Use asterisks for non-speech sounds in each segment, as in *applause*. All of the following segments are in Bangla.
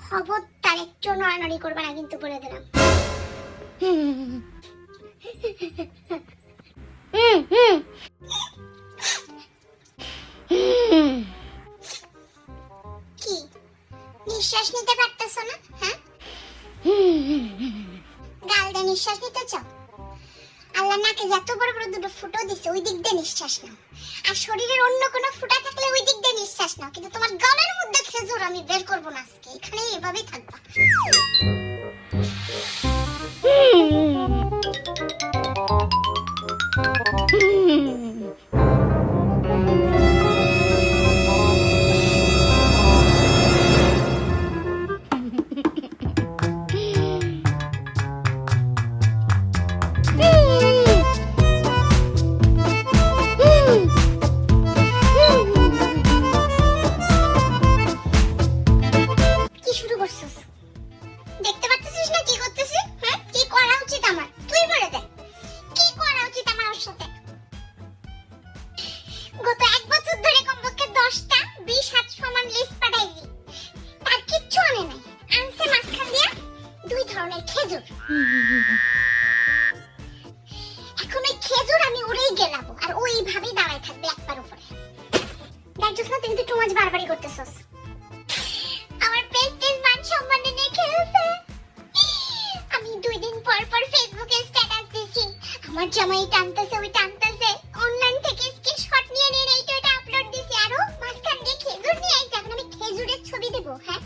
খবরদার একটু নড়ানড়ি করবে না কিন্তু বলে দিলাম হুম হুম নিঃশ্বাস নিতে পারতেছো না? হ্যাঁ? গাল দিয়ে নিঃশ্বাস নিতে চাও? আল্লাহ নাকে যত বড় বড় দুটো ফুটো দিছে, ওই দিক দিয়ে নিঃশ্বাস নাও। আর শরীরের অন্য কোনো ফুটা থাকলে ওই দিক দিয়ে নিঃশ্বাস নাও। কিন্তু তোমার গলার মধ্যে খেজুর আমি বের করব না আজকে। এখানে এভাবেই থাকবা। দেখছিস না তুই কিন্তু টু মাছ করতেছস। আমার প্রেস্টিজ মান সম্মানে নিয়ে খেলছে। আমি দুই দিন পর পর ফেসবুকে স্ট্যাটাস দিছি। আমার জামাই টানতেছে ওই টানতেছে। অনলাইন থেকে স্ক্রিনশট নিয়ে নিয়ে এইটা এটা আপলোড দিছি। আরও মাঝখান দিয়ে খেজুর নিয়ে আইছে। এখন আমি খেজুরের ছবি দেব হ্যাঁ?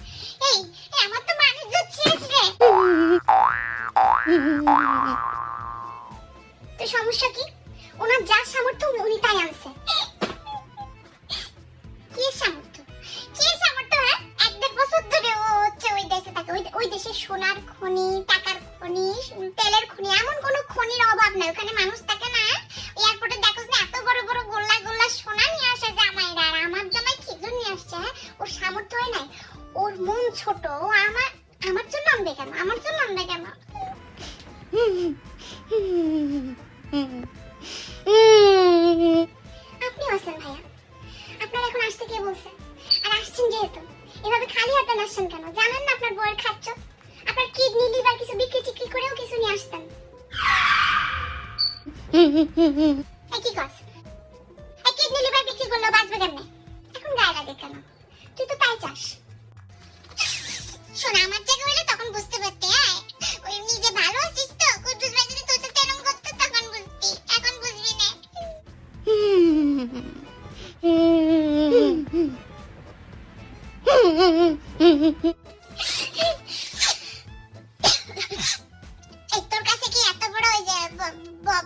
এই এই, আমার তো মানুষ যাচ্ছিস রে। তো সমস্যা কি? ওনার যা সামর্থ্য উনি- তাই আনছে। সামর্থ্য। কি সামর্থ্য হ্যাঁ? এক দেড় বছর ধরে ও হচ্ছে ওই দেশে থাকে। ওই ওই দেশে সোনার খনি, টাকার খনি, তেলের খনি, এমন কোনো খনির অভাব নাই। ওখানে মানুষ থাকে না এয়ারপোর্টে দেখোস না এত বড় বড় গোল্লা গোল্লা সোনা নিয়ে আসে জামাইরা, আর আমার জামাই খেজুর নিয়ে আসছে হ্যাঁ? ওর সামর্থ্য হয় নাই। ওর মন ছোট, ও আমার আমার জন্য আনবে কেন? আমার জন্য আনবে কেন? খালি হাতে আসছেন কেন? জানেন না আপনার বউয়ের খাচ্ছ? আপনার কিডনি লিভার কিছু বিক্রি টিক্রি করেও কিছু নিয়ে আসতেন। *laughs* একই কি কস? এই কিডনি লিভার বিক্রি করল বাঁচবে কেমনে? এখন গায়ে লাগে কেন? তুই তো তাই চাস। শোন আমার জায়গা হলে তখন বুঝতে পারতে হ্যাঁ? ওই নিজে তোর কাছে কি এত বড় ওই যে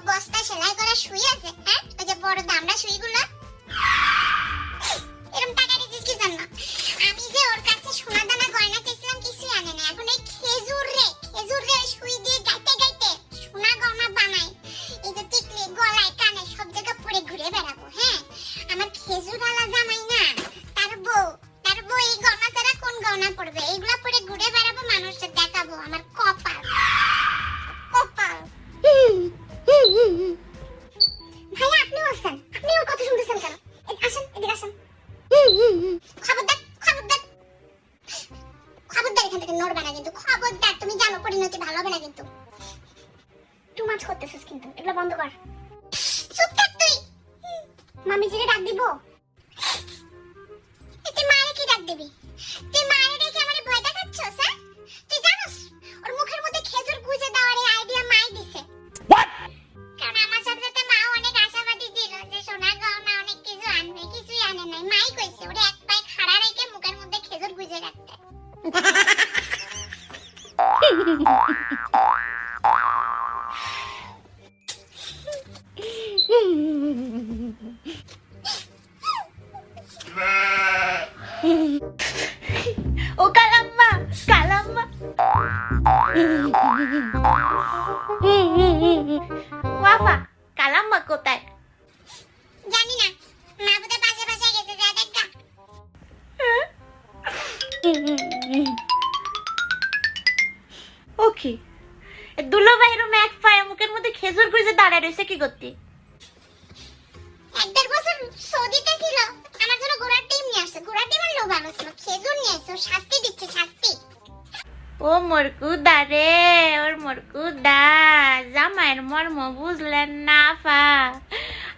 বস্তা সেলাই করা সুই আছে হ্যাঁ? ওই যে বড় দামড়া সুইগুলো? খবরদার, তুমি জানো পরিণতি ভালো হবে না কিন্তু। টু মাছ করতেছিস কিন্তু, এগুলো বন্ধ কর। চুপ থাক তুই। মামি জিরে ডাক দিব। তুই মারে কি ডাক দিবি? তুই ও কালাম্মা কালাম্মা ওয়াফা কালাম্মা কোথায় জানি না মা বোধহয় পাশে পাশে গেছে যা দেখ খেজুর গুজে দাঁড়ায় রয়েছে কি করতে? এক দেড় বছর সৌদিতে ছিল আমার জন্য ঘোড়ার ডিম নিয়ে আসছে। ঘোড়ার লোভ ভালো ছিল খেজুর নিয়ে আসছে শাস্তি দিচ্ছে শাস্তি। ও মরকুদা রে ওর মরকুদা জামাইয়ের মর্ম বুঝলেন না ফা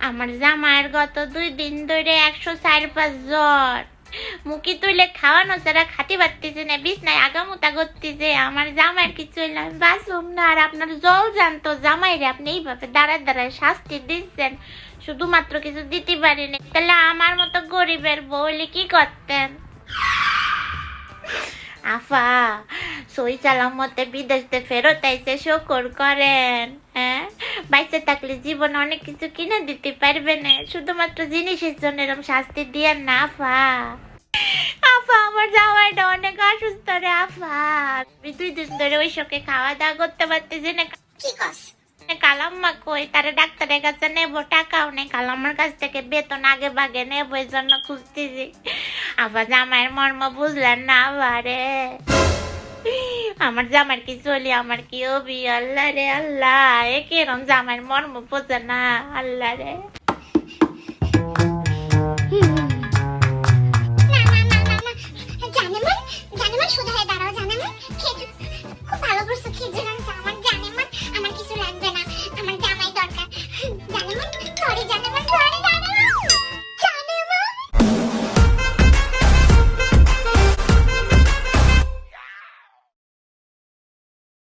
আমার জামাইয়ের গত দুই দিন ধরে একশো চার পাঁচ জ্বর। মুখি তুলে খাওয়ানো ছাড়া খাতে না করতেছে আমার জামাইয়ের কিছু আমি না। আর আপনার জল জানতো জামাইরে আপনি এইভাবে দাঁড়ায় দাঁড়ায় শাস্তি দিচ্ছেন, শুধুমাত্র কিছু দিতে পারিনি তাহলে আমার মতো গরিবের বউ হলে কি করতেন? আফা, সই সালামতে বিদেশতে ফেরত আইসে শকর করেন হ্যাঁ? বাইসে থাকলে জীবন অনেক কিছু কিনে দিতে পারবে না। শুধুমাত্র জিনিসের জন্য এরকম শাস্তি দিয়ে না, আফা। আমার জামাইটা অনেক অসুস্থ রে আফা। আমি দুই দিন ধরে ওই সঙ্গে খাওয়া দাওয়া করতে পারতেছি না। কি কস? কালাম্মা কই তারা ডাক্তারের কাছে নেব টাকাও নেই। কালাম্মার কাছ থেকে বেতন আগে ভাগে নেব এই জন্য খুঁজতেছি। আবার জামাইয়ের মর্ম বুঝলেন না আবারে আমার জামার কি চলি আমার কি অবি? আল্লাহ রে আল্লাহ। এ কিরম জামাইয়ের মর্ম বোঝে না আল্লাহ রে। শুধু হয়ে দাঁড়াও জানেমান খেজুর খুব ভালো করছ খেজুর